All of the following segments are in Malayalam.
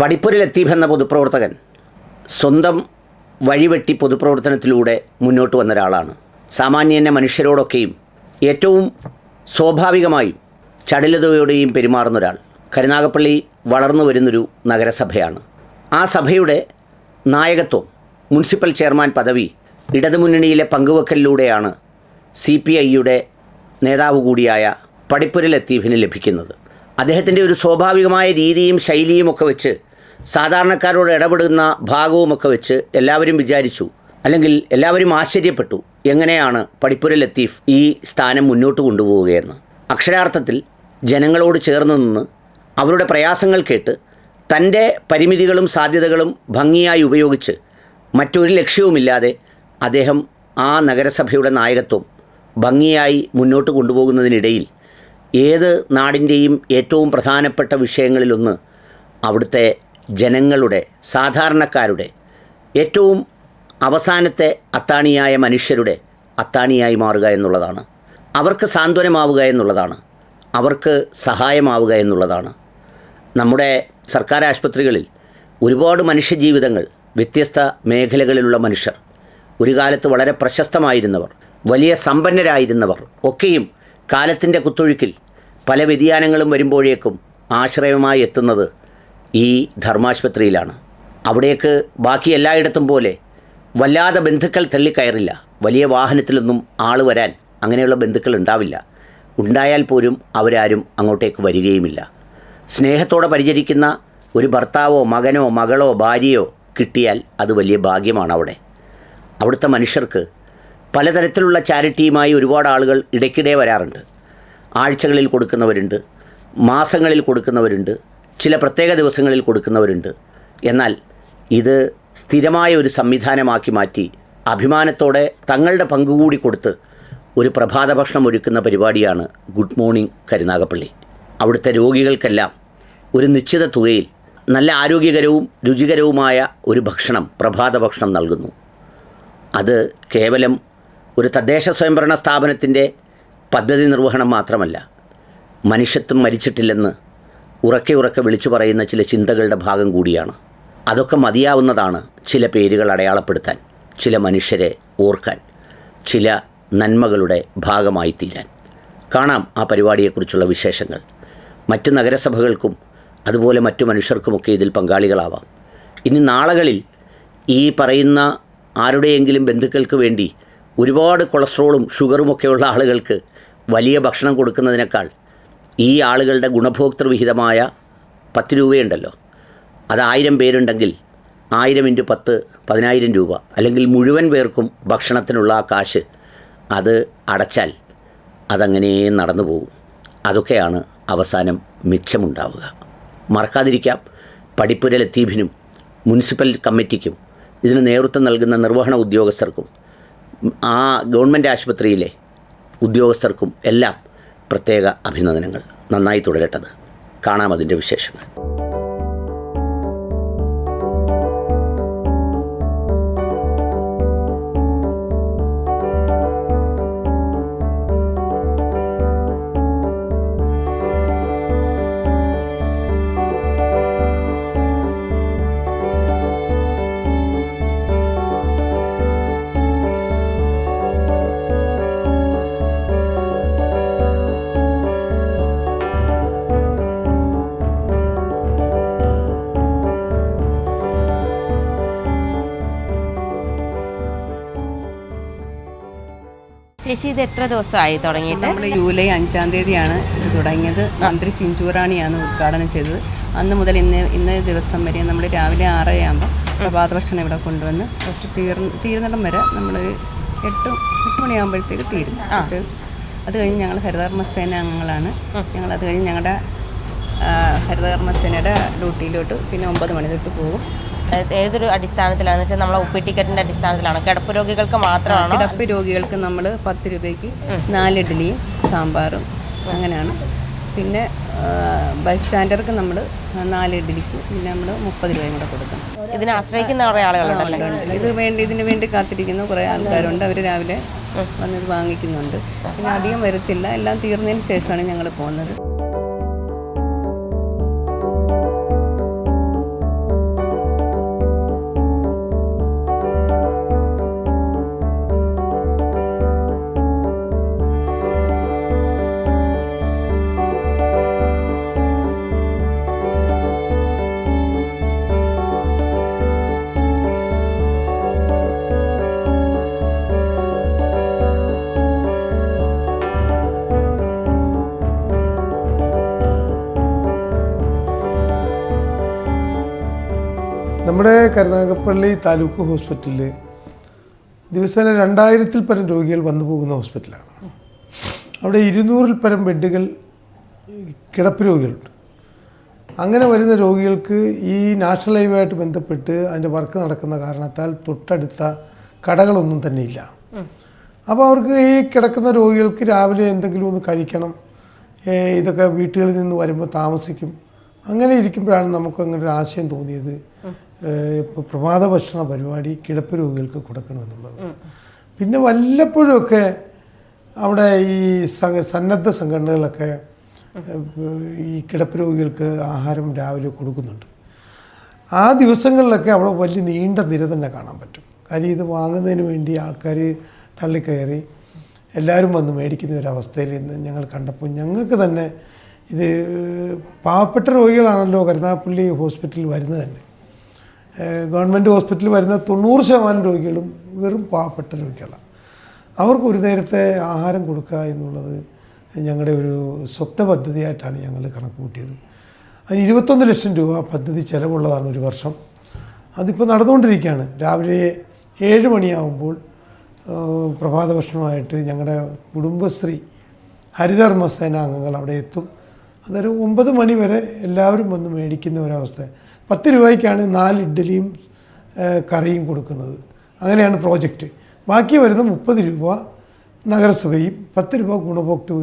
പടിപ്പുര ലത്തീഫ് എന്ന പൊതുപ്രവർത്തകൻ സ്വന്തം വഴിവെട്ടി പൊതുപ്രവർത്തനത്തിലൂടെ മുന്നോട്ട് വന്ന ഒരാളാണ് സാമാന്യനെ മനുഷ്യരോടൊക്കെയും ഏറ്റവും സ്വാഭാവികമായും ചടലതയോടെയും പെരുമാറുന്ന ഒരാൾ കരുനാഗപ്പള്ളി വളർന്നു വരുന്നൊരു നഗരസഭയാണ്. ആ സഭയുടെ നായകത്വം മുനിസിപ്പൽ ചെയർമാൻ പദവി ഇടതുമുന്നണിയിലെ പങ്കുവെക്കലിലൂടെയാണ് സി പി ഐയുടെ നേതാവ് കൂടിയായ പടിപ്പുര ലത്തീഫിന് ലഭിക്കുന്നത്. അദ്ദേഹത്തിന്റെ ഒരു സ്വാഭാവികമായ രീതിയും ശൈലിയും ഒക്കെ വെച്ച് സാധാരണക്കാരോട് ഇടപെടുന്ന ഭാഗവുമൊക്കെ വെച്ച് എല്ലാവരും വിചാരിച്ചു. അല്ലെങ്കിൽ എല്ലാവരും ആശ്ചര്യപ്പെട്ടു. എങ്ങനെയാണ് പഠിപ്പുര ലത്തീഫ് ഈ സ്ഥാനം മുന്നോട്ട് കൊണ്ടുപോവുകയെന്ന്. അക്ഷരാർത്ഥത്തിൽ ജനങ്ങളോട് ചേർന്ന് നിന്ന് അവരുടെ പ്രയാസങ്ങൾ കേട്ട് തന്റെ പരിമിതികളും സാധ്യതകളും ഭംഗിയായി ഉപയോഗിച്ച് മറ്റൊരു ലക്ഷ്യവുമില്ലാതെ അദ്ദേഹം ആ നഗരസഭയുടെ നായകത്വം ഭംഗിയായി മുന്നോട്ട് കൊണ്ടുപോകുന്നതിനിടയിൽ ഏത് നാടിന്റെയും ഏറ്റവും പ്രധാനപ്പെട്ട വിഷയങ്ങളിലൊന്ന് അവിടുത്തെ ജനങ്ങളുടെ സാധാരണക്കാരുടെ ഏറ്റവും അവസാനത്തെ അത്താണിയായ മനുഷ്യരുടെ അത്താണിയായി മാറുക എന്നുള്ളതാണ്. അവർക്ക് സാന്ത്വനമാവുക എന്നുള്ളതാണ്. അവർക്ക് സഹായമാവുക എന്നുള്ളതാണ്. നമ്മുടെ സർക്കാർ ആശുപത്രികളിൽ ഒരുപാട് മനുഷ്യജീവിതങ്ങൾ വ്യത്യസ്ത മേഖലകളിലുള്ള മനുഷ്യർ ഒരു കാലത്ത് വളരെ പ്രശസ്തമായിരുന്നവർ വലിയ സമ്പന്നരായിരുന്നവർ ഒക്കെയും കാലത്തിന്റെ കുത്തൊഴുക്കിൽ പല വ്യതിയാനങ്ങളും വരുമ്പോഴേക്കും ആശ്രയമായി എത്തുന്നത് ഈ ധർമാശുപത്രിയിലാണ്. അവിടേക്ക് ബാക്കി എല്ലായിടത്തും പോലെ വല്ലാതെ ബന്ധുക്കൾ തള്ളിക്കയറില്ല. വലിയ വാഹനത്തിലൊന്നും ആൾ വരാൻ അങ്ങനെയുള്ള ബന്ധുക്കൾ ഉണ്ടാവില്ല. ഉണ്ടായാൽ പോലും അവരാരും അങ്ങോട്ടേക്ക് വരികയുമില്ല. സ്നേഹത്തോടെ പരിചരിക്കുന്ന ഒരു ഭർത്താവോ മകനോ മകളോ ഭാര്യയോ കിട്ടിയാൽ അത് വലിയ ഭാഗ്യമാണ് അവിടെ. അവിടുത്തെ മനുഷ്യർക്ക് പലതരത്തിലുള്ള ചാരിറ്റിയുമായി ഒരുപാട് ആളുകൾ ഇടയ്ക്കിടെ വരാറുണ്ട്. ആഴ്ചകളിൽ കൊടുക്കുന്നവരുണ്ട് മാസങ്ങളിൽ കൊടുക്കുന്നവരുണ്ട് ചില പ്രത്യേക ദിവസങ്ങളിൽ കൊടുക്കുന്നവരുണ്ട്. എന്നാൽ ഇത് സ്ഥിരമായ ഒരു സംവിധാനമാക്കി മാറ്റി അഭിമാനത്തോടെ തങ്ങളുടെ പങ്കുകൂടി കൊടുത്ത് ഒരു പ്രഭാത ഭക്ഷണം ഒരുക്കുന്ന പരിപാടിയാണ് ഗുഡ് മോർണിംഗ് കരുനാഗപ്പള്ളി. അവിടുത്തെ രോഗികൾക്കെല്ലാം ഒരു നിശ്ചിത തുകയിൽ നല്ല ആരോഗ്യകരവും രുചികരവുമായ ഒരു ഭക്ഷണം പ്രഭാത ഭക്ഷണം നൽകുന്നു. അത് കേവലം ഒരു തദ്ദേശ സ്വയംഭരണ സ്ഥാപനത്തിന്റെ പദ്ധതി നിർവഹണം മാത്രമല്ല മനുഷ്യത്വം മരിച്ചിട്ടില്ലെന്ന് ഉറക്കെ ഉറക്കെ വിളിച്ചു പറയുന്ന ചില ചിന്തകളുടെ ഭാഗം കൂടിയാണ്. അതൊക്കെ മതിയാവുന്നതാണ് ചില പേരുകൾ അടയാളപ്പെടുത്താൻ ചില മനുഷ്യരെ ഓർക്കാൻ ചില നന്മകളുടെ ഭാഗമായി തീരാൻ. കാണാം ആ പരിപാടിയെക്കുറിച്ചുള്ള വിശേഷങ്ങൾ. മറ്റ് നഗരസഭകൾക്കും അതുപോലെ മറ്റു മനുഷ്യർക്കുമൊക്കെ ഇതിൽ പങ്കാളികളാവാം. ഇനി നാളുകളിൽ ഈ പറയുന്ന ആരുടെയെങ്കിലും ബന്ധുക്കൾക്ക് വേണ്ടി ഒരുപാട് കൊളസ്ട്രോളും ഷുഗറുമൊക്കെയുള്ള ആളുകൾക്ക് വലിയ ഭക്ഷണം കൊടുക്കുന്നതിനേക്കാൾ ഈ ആളുകളുടെ ഗുണഭോക്തൃ വിഹിതമായ പത്ത് രൂപയുണ്ടല്ലോ. അത് ആയിരം പേരുണ്ടെങ്കിൽ ആയിരം ഇന്റു പത്ത് പതിനായിരം രൂപ. അല്ലെങ്കിൽ മുഴുവൻ പേർക്കും ഭക്ഷണത്തിനുള്ള ആ കാശ് അത് അടച്ചാൽ അതങ്ങനെ നടന്നു പോകും. അതൊക്കെയാണ് അവസാനം മിച്ചമുണ്ടാവുക. മറക്കാതിരിക്കാം. പഠിപ്പുര ലത്തീഫിനും മുനിസിപ്പൽ കമ്മിറ്റിക്കും ഇതിന് നേതൃത്വം നൽകുന്ന നിർവഹണ ഉദ്യോഗസ്ഥർക്കും ആ ഗവൺമെന്റ് ആശുപത്രിയിലെ ഉദ്യോഗസ്ഥർക്കും എല്ലാം പ്രത്യേക അഭിനന്ദനങ്ങൾ. നന്നായി തുടരട്ടത് കാണാം അതിന്റെ വിശേഷങ്ങൾ. ചേച്ചി ഇത് എത്ര ദിവസമായി തുടങ്ങിയിട്ട്? നമ്മൾ ജൂലൈ അഞ്ചാം തീയതിയാണ് ഇത് തുടങ്ങിയത്. മന്ത്രി ചിഞ്ചൂറാണിയാണ് ഉദ്ഘാടനം ചെയ്തത്. അന്ന് മുതൽ ഇന്ന് ഇന്ന ദിവസം വരെ നമ്മൾ രാവിലെ ആറരയാകുമ്പോൾ പ്രഭാത ഭക്ഷണം ഇവിടെ കൊണ്ടുവന്ന് കുറച്ച് തീർന്ന് തീരുന്നിടം വരെ നമ്മൾ എട്ട് എട്ട് മണിയാകുമ്പോഴത്തേക്ക് തീരും. അത് കഴിഞ്ഞ് ഞങ്ങൾ ഹരിതകർമ്മസേന അംഗങ്ങളാണ് ഞങ്ങൾ അത് കഴിഞ്ഞ് ഞങ്ങളുടെ ഹരിതകർമ്മസേനയുടെ ഡ്യൂട്ടിയിലോട്ട് പിന്നെ ഒമ്പത് മണി തൊട്ട് പോകും. ഏതൊരു അടിസ്ഥാനത്തിലാണ് വെച്ചാൽ നമ്മളെ ഒ പി ടിക്കറ്റിന്റെ അടിസ്ഥാനത്തിലാണ്. കിടപ്പ് രോഗികൾക്ക് മാത്രമാണ്. കിടപ്പ് രോഗികൾക്ക് നമ്മൾ പത്ത് രൂപയ്ക്ക് നാല് ഇഡ്ഡലിയും സാമ്പാറും അങ്ങനെയാണ്. പിന്നെ ബൈ സ്റ്റാൻഡർക്ക് നമ്മൾ നാല് ഇഡ്ഡലിക്ക് പിന്നെ നമ്മൾ മുപ്പത് രൂപയും കൂടെ കൊടുക്കും ഇതിനെ ആശ്രയിക്കുന്ന കുറേ ആളുകളുണ്ട്. ഇത് വേണ്ടി ഇതിന് വേണ്ടി കാത്തിരിക്കുന്ന കുറേ ആൾക്കാരുണ്ട്. അവർ രാവിലെ വന്നിട്ട് വാങ്ങിക്കുന്നുണ്ട്. പിന്നെ അധികം വരത്തില്ല. എല്ലാം തീർന്നതിന് ശേഷമാണ് ഞങ്ങൾ പോകുന്നത്. നമ്മുടെ കരുനാഗപ്പള്ളി താലൂക്ക് ഹോസ്പിറ്റലിൽ ദിവസേന രണ്ടായിരത്തിൽ പരം രോഗികൾ വന്നു പോകുന്ന ഹോസ്പിറ്റലാണ്. അവിടെ ഇരുന്നൂറിൽ പരം ബെഡുകൾ കിടപ്പ് രോഗികളുണ്ട്. അങ്ങനെ വരുന്ന രോഗികൾക്ക് ഈ നാഷണൽ ഹൈവേയായിട്ട് ബന്ധപ്പെട്ട് അതിന്റെ വർക്ക് നടക്കുന്ന കാരണത്താൽ തൊട്ടടുത്ത കടകളൊന്നും തന്നെ ഇല്ല അപ്പോൾ അവർക്ക് ഈ കിടക്കുന്ന രോഗികൾക്ക് രാവിലെ എന്തെങ്കിലും ഒന്ന് കഴിക്കണം ഇതൊക്കെ വീട്ടുകളിൽ നിന്ന് വരുമ്പോൾ താമസിക്കും. അങ്ങനെ ഇരിക്കുമ്പോഴാണ് നമുക്ക് അങ്ങനെ ഒരു ആശയം തോന്നിയത്. ഇപ്പോൾ പ്രഭാത ഭക്ഷണ പരിപാടി കിടപ്പ് രോഗികൾക്ക് കൊടുക്കണമെന്നുള്ളത് പിന്നെ വല്ലപ്പോഴുമൊക്കെ അവിടെ ഈ സന്നദ്ധ സംഘടനകളൊക്കെ ഈ കിടപ്പ് രോഗികൾക്ക് ആഹാരം രാവിലെ കൊടുക്കുന്നുണ്ട്. ആ ദിവസങ്ങളിലൊക്കെ അവിടെ വലിയ നീണ്ട നിര തന്നെ കാണാൻ പറ്റും. കാര്യം ഇത് വാങ്ങുന്നതിന് വേണ്ടി ആൾക്കാർ തള്ളിക്കയറി എല്ലാവരും വന്ന് മേടിക്കുന്ന ഒരു അവസ്ഥയിൽ ഇന്ന് ഞങ്ങൾ കണ്ടപ്പോൾ ഞങ്ങൾക്ക് തന്നെ ഇത് പാവപ്പെട്ട രോഗികളാണല്ലോ കരുനാഗപ്പള്ളി ഹോസ്പിറ്റലിൽ വരുന്നത് തന്നെ. ഗവൺമെന്റ് ഹോസ്പിറ്റലിൽ വരുന്ന തൊണ്ണൂറ് ശതമാനം രോഗികളും വെറും പാവപ്പെട്ട രോഗികളാണ് അവർക്ക് ഒരു നേരത്തെ ആഹാരം കൊടുക്കുക എന്നുള്ളത് ഞങ്ങളുടെ ഒരു സ്വപ്ന പദ്ധതിയായിട്ടാണ് ഞങ്ങൾ കണക്ക് കൂട്ടിയത് അതിന് ഇരുപത്തൊന്ന് ലക്ഷം രൂപ പദ്ധതി ചിലവുള്ളതാണ് ഒരു വർഷം. അതിപ്പോൾ നടന്നുകൊണ്ടിരിക്കുകയാണ്. രാവിലെ ഏഴ് മണിയാകുമ്പോൾ ഏഹ് പ്രഭാത ഭക്ഷണമായിട്ട് ഞങ്ങളുടെ കുടുംബശ്രീ ഹരിതകർമ്മസേന അംഗങ്ങൾ അവിടെ എത്തും. അതൊരു ഒമ്പത് മണി വരെ എല്ലാവരും വന്ന് മേടിക്കുന്ന ഒരവസ്ഥ. പത്ത് രൂപയ്ക്കാണ് നാല് ഇഡ്ഡലിയും കറിയും കൊടുക്കുന്നത്. അങ്ങനെയാണ് പ്രോജക്റ്റ്. ബാക്കി വരുന്ന മുപ്പത് രൂപ നഗരസഭയും പത്ത് രൂപ ഗുണഭോക്തൃ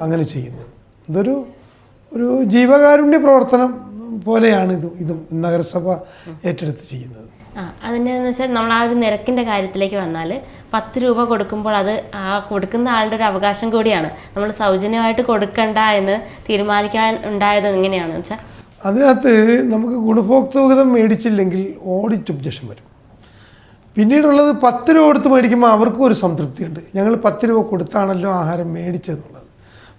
അങ്ങനെ ചെയ്യുന്നത്. ഇതൊരു ഒരു ജീവകാരുണ്യ പ്രവർത്തനം പോലെയാണ് ഇത് ഇതും നഗരസഭ ഏറ്റെടുത്ത് ചെയ്യുന്നത്. ആ അതിന്റെ എന്ന് വെച്ചാൽ നമ്മൾ ആ ഒരു നിരക്കിന്റെ കാര്യത്തിലേക്ക് വന്നാൽ പത്ത് രൂപ കൊടുക്കുമ്പോൾ അത് ആ കൊടുക്കുന്ന ആളുടെ ഒരു അവകാശം കൂടിയാണ്. നമ്മൾ സൗജന്യമായിട്ട് കൊടുക്കണ്ട എന്ന് തീരുമാനിക്കാൻ ഉണ്ടായത് എങ്ങനെയാണെന്ന് വെച്ചാൽ അതിനകത്ത് നമുക്ക് ഗുണഭോക്തൃഹിതം മേടിച്ചില്ലെങ്കിൽ ഓഡിറ്റ് ഒബ്ജക്ഷൻ വരും. പിന്നീടുള്ളത് പത്ത് രൂപ കൊടുത്ത് മേടിക്കുമ്പോൾ അവർക്കും ഒരു സംതൃപ്തിയുണ്ട്. ഞങ്ങൾ പത്ത് രൂപ കൊടുത്താണല്ലോ ആഹാരം മേടിച്ചതെന്നുള്ളത്.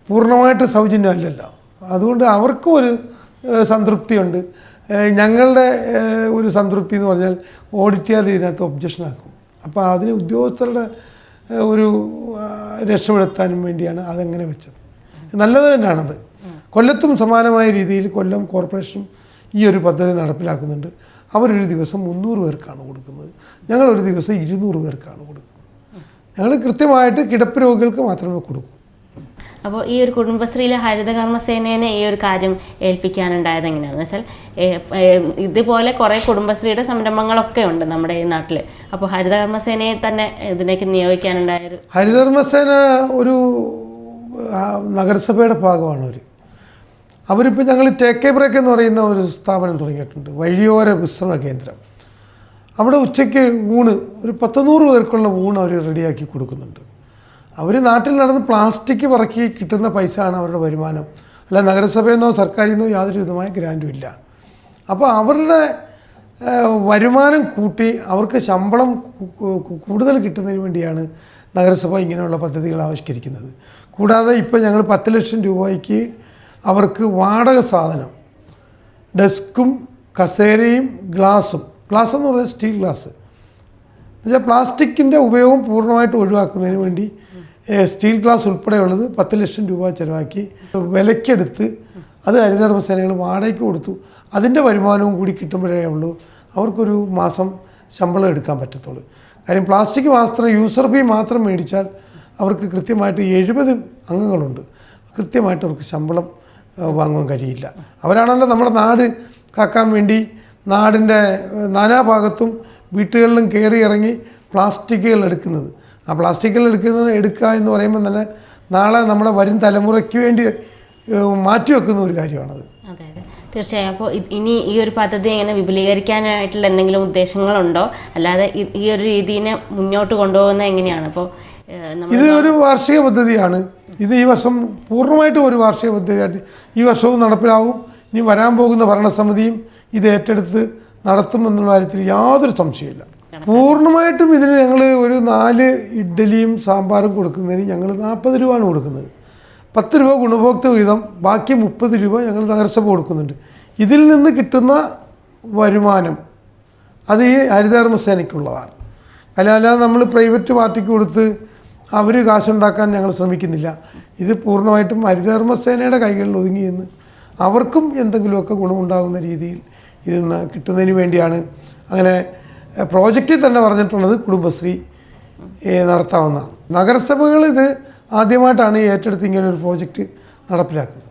പൂർണമായിട്ട് സൗജന്യമല്ലല്ലോ. അതുകൊണ്ട് അവർക്കും ഒരു സംതൃപ്തിയുണ്ട്. ഞങ്ങളുടെ ഒരു സംതൃപ്തി എന്ന് പറഞ്ഞാൽ ഓഡിറ്റ് ചെയ്യാതെ ഇതിനകത്ത് ഒബ്ജക്ഷൻ ആക്കും. അപ്പോൾ അതിന് ഉദ്യോഗസ്ഥരുടെ ഒരു രക്ഷപ്പെടുത്താനും വേണ്ടിയാണ് അതങ്ങനെ വെച്ചത്. നല്ലത് തന്നെയാണത്. കൊല്ലത്തും സമാനമായ രീതിയിൽ കൊല്ലം കോർപ്പറേഷനും ഈ ഒരു പദ്ധതി നടപ്പിലാക്കുന്നുണ്ട്. അവരൊരു ദിവസം മുന്നൂറ് പേർക്കാണ് കൊടുക്കുന്നത്. ഞങ്ങളൊരു ദിവസം ഇരുന്നൂറ് പേർക്കാണ് കൊടുക്കുന്നത്. ഞങ്ങൾ കൃത്യമായിട്ട് കിടപ്പ് രോഗികൾക്ക് മാത്രമേ കൊടുക്കൂ. അപ്പോൾ ഈ ഒരു കുടുംബശ്രീയിലെ ഹരിതകർമ്മസേനേനെ ഈ ഒരു കാര്യം ഏൽപ്പിക്കാനുണ്ടായത് എങ്ങനെയാണെന്ന് വെച്ചാൽ ഇതുപോലെ കുറേ കുടുംബശ്രീയുടെ സംരംഭങ്ങളൊക്കെ ഉണ്ട് നമ്മുടെ ഈ നാട്ടിൽ അപ്പോൾ ഹരിതകർമ്മസേനയെ തന്നെ ഇതിനേക്ക് നിയോഗിക്കാനുണ്ടായൊരു ഹരിതകർമ്മസേന ഒരു നഗരസഭയുടെ ഭാഗമാണ് അവർ അവരിപ്പോൾ ഞങ്ങൾ ടേക്ക് എ ബ്രേക്ക് എന്ന് പറയുന്ന ഒരു സ്ഥാപനം തുടങ്ങിയിട്ടുണ്ട്. വഴിയോര വിശ്രമ കേന്ദ്രം. അവിടെ ഉച്ചയ്ക്ക് ഊണ് ഒരു പത്തുനൂറ് പേർക്കുള്ള ഊണ് അവർ റെഡിയാക്കി കൊടുക്കുന്നുണ്ട്. അവർ നാട്ടിൽ നടന്ന് പ്ലാസ്റ്റിക് പറക്കി കിട്ടുന്ന പൈസ ആണ് അവരുടെ വരുമാനം. അല്ല നഗരസഭയിൽ നിന്നോ സർക്കാരിൽ നിന്നോ യാതൊരു വിധമായ ഗ്രാന്റും ഇല്ല. അപ്പോൾ അവരുടെ വരുമാനം കൂട്ടി അവർക്ക് ശമ്പളം കൂടുതൽ കിട്ടുന്നതിന് വേണ്ടിയാണ് നഗരസഭ ഇങ്ങനെയുള്ള പദ്ധതികൾ ആവിഷ്കരിക്കുന്നത്. കൂടാതെ ഇപ്പോൾ ഞങ്ങൾ പത്ത് ലക്ഷം രൂപയ്ക്ക് അവർക്ക് വാടക സാധനം. ഡെസ്കും കസേരയും ഗ്ലാസും. ഗ്ലാസ് എന്ന് പറയുന്നത് സ്റ്റീൽ ഗ്ലാസ്. എന്നുവെച്ചാൽ പ്ലാസ്റ്റിക്കിന്റെ ഉപയോഗം പൂർണമായിട്ട് ഒഴിവാക്കുന്നതിന് വേണ്ടി സ്റ്റീൽ ഗ്ലാസ് ഉൾപ്പെടെയുള്ളത് പത്ത് ലക്ഷം രൂപ ചിലവാക്കി വിലക്കെടുത്ത് അത് ഹരിതകർമ്മസേനകൾ വാടകയ്ക്ക് കൊടുത്തു. അതിന്റെ വരുമാനവും കൂടി കിട്ടുമ്പോഴേ ഉള്ളൂ. അവർക്കൊരു മാസം ശമ്പളം എടുക്കാൻ പറ്റത്തുള്ളൂ. കാര്യം പ്ലാസ്റ്റിക് മാത്രം യൂസർ ഫീ മാത്രം മേടിച്ചാൽ അവർക്ക് കൃത്യമായിട്ട് എഴുപത് അംഗങ്ങളുണ്ട്. കൃത്യമായിട്ട് അവർക്ക് ശമ്പളം വാങ്ങുവാൻ കഴിയില്ല. അവരാണല്ലോ നമ്മുടെ നാട് കാക്കാൻ വേണ്ടി നാടിന്റെ നാനാഭാഗത്തും വീട്ടുകളിലും കയറി ഇറങ്ങി പ്ലാസ്റ്റിക്കുകൾ എടുക്കുന്നത്. ആ പ്ലാസ്റ്റിക്കുകൾ എടുക്കുന്നത് എടുക്കുക എന്ന് പറയുമ്പോൾ തന്നെ നാളെ നമ്മുടെ വരും തലമുറയ്ക്ക് വേണ്ടി മാറ്റി വെക്കുന്ന ഒരു കാര്യമാണത്. തീർച്ചയായും. അപ്പോൾ ഇനി ഈ ഒരു പദ്ധതി ഇങ്ങനെ വിപുലീകരിക്കാനായിട്ടുള്ള എന്തെങ്കിലും ഉദ്ദേശങ്ങളുണ്ടോ? അല്ലാതെ ഈ- ഒരു രീതിനെ മുന്നോട്ട് കൊണ്ടുപോകുന്നത് എങ്ങനെയാണ്? അപ്പോൾ ഇത് ഒരു വാർഷിക പദ്ധതിയാണ്. ഇത് ഈ വർഷം പൂർണമായിട്ടും ഒരു വാർഷിക പദ്ധതിയായിട്ട് ഈ വർഷവും നടപ്പിലാവും. ഇനി വരാൻ പോകുന്ന ഭരണസമിതിയും ഇത് ഏറ്റെടുത്ത് നടത്തുമെന്നുള്ള കാര്യത്തിൽ യാതൊരു സംശയമില്ല പൂർണമായിട്ടും ഇതിന് ഞങ്ങൾ ഒരു നാല് ഇഡ്ഡലിയും സാമ്പാറും കൊടുക്കുന്നതിന് ഞങ്ങൾ നാൽപ്പത് രൂപയാണ് കൊടുക്കുന്നത്. പത്ത് രൂപ ഗുണഭോക്തൃ വിഹിതം ബാക്കി മുപ്പത് രൂപ ഞങ്ങൾ നഗരസഭ കൊടുക്കുന്നുണ്ട്. ഇതിൽ നിന്ന് കിട്ടുന്ന വരുമാനം അത് ഈ ഹരിതകർമ്മസേനയ്ക്കുള്ളതാണ്. അല്ലാതെ നമ്മൾ പ്രൈവറ്റ് പാർട്ടിക്ക് കൊടുത്ത് അവർ കാശുണ്ടാക്കാൻ ഞങ്ങൾ ശ്രമിക്കുന്നില്ല. ഇത് പൂർണമായിട്ടും ഹരിതകർമ്മസേനയുടെ കൈകളിൽ ഒതുങ്ങി നിന്ന് അവർക്കും എന്തെങ്കിലുമൊക്കെ ഗുണമുണ്ടാകുന്ന രീതിയിൽ ഇത് ന- കിട്ടുന്നതിന് വേണ്ടിയാണ് അങ്ങനെ പ്രോജക്റ്റിൽ തന്നെ പറഞ്ഞിട്ടുള്ളത് കുടുംബശ്രീ നടത്താവുന്നതാണ്. നഗരസഭകൾ ഇത് ആദ്യമായിട്ടാണ് ഏറ്റെടുത്ത് ഇങ്ങനെ ഒരു പ്രോജക്റ്റ് നടപ്പിലാക്കുന്നത്.